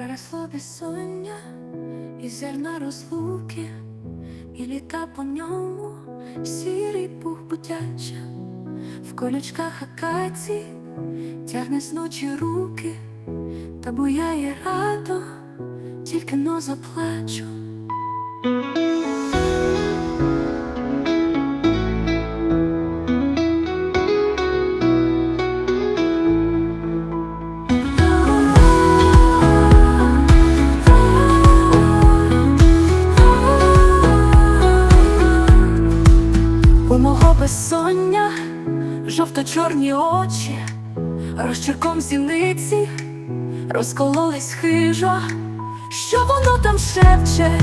Переросло безсоння і зерна розлуки, і літа по ньому сірий пух бутяча, в колючках акації тягне з ночі руки, та буяє радо, тільки но заплачу. Безсоння жовто-чорні очі, розчерком зіниці розкололись хижо, що воно там шепче,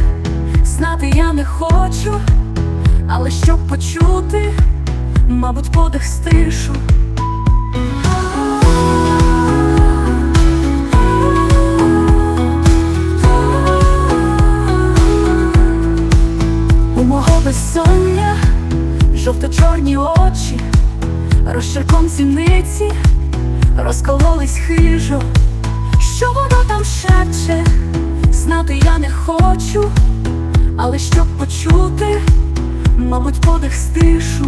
знати я не хочу, але щоб почути, мабуть, подих стишу. У мого безсоння жовто-чорні очі, розчерком зіниці розкололись хижо, що воно там шепче, знати я не хочу, але щоб почути, мабуть, подих стишу.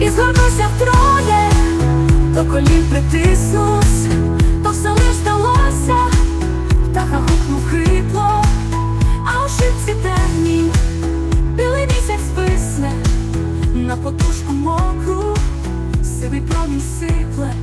І згорнуся втроє, до колін притиснусь, на подушку мокру, сивий промінь сипле,